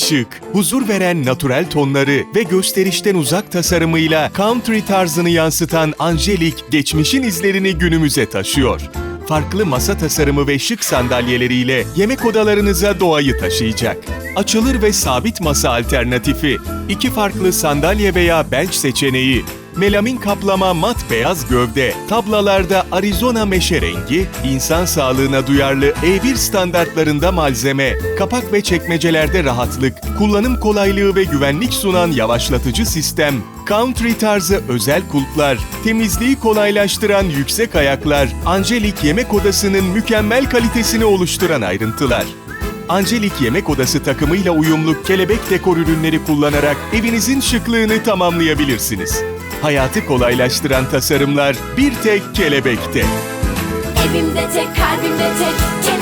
şık, huzur veren natürel tonları ve gösterişten uzak tasarımıyla country tarzını yansıtan Angelik, geçmişin izlerini günümüze taşıyor. Farklı masa tasarımı ve şık sandalyeleriyle yemek odalarınıza doğayı taşıyacak. Açılır ve sabit masa alternatifi, iki farklı sandalye veya bench seçeneği, Melamin kaplama mat beyaz gövde, tablalarda Arizona meşe rengi, insan sağlığına duyarlı E1 standartlarında malzeme, kapak ve çekmecelerde rahatlık, kullanım kolaylığı ve güvenlik sunan yavaşlatıcı sistem, country tarzı özel kulplar, temizliği kolaylaştıran yüksek ayaklar, Angelik yemek odasının mükemmel kalitesini oluşturan ayrıntılar. Angelik Yemek Odası takımıyla uyumlu kelebek dekor ürünleri kullanarak evinizin şıklığını tamamlayabilirsiniz. Hayatı kolaylaştıran tasarımlar bir tek kelebekte. Evimde tek kalbimde tek kelebek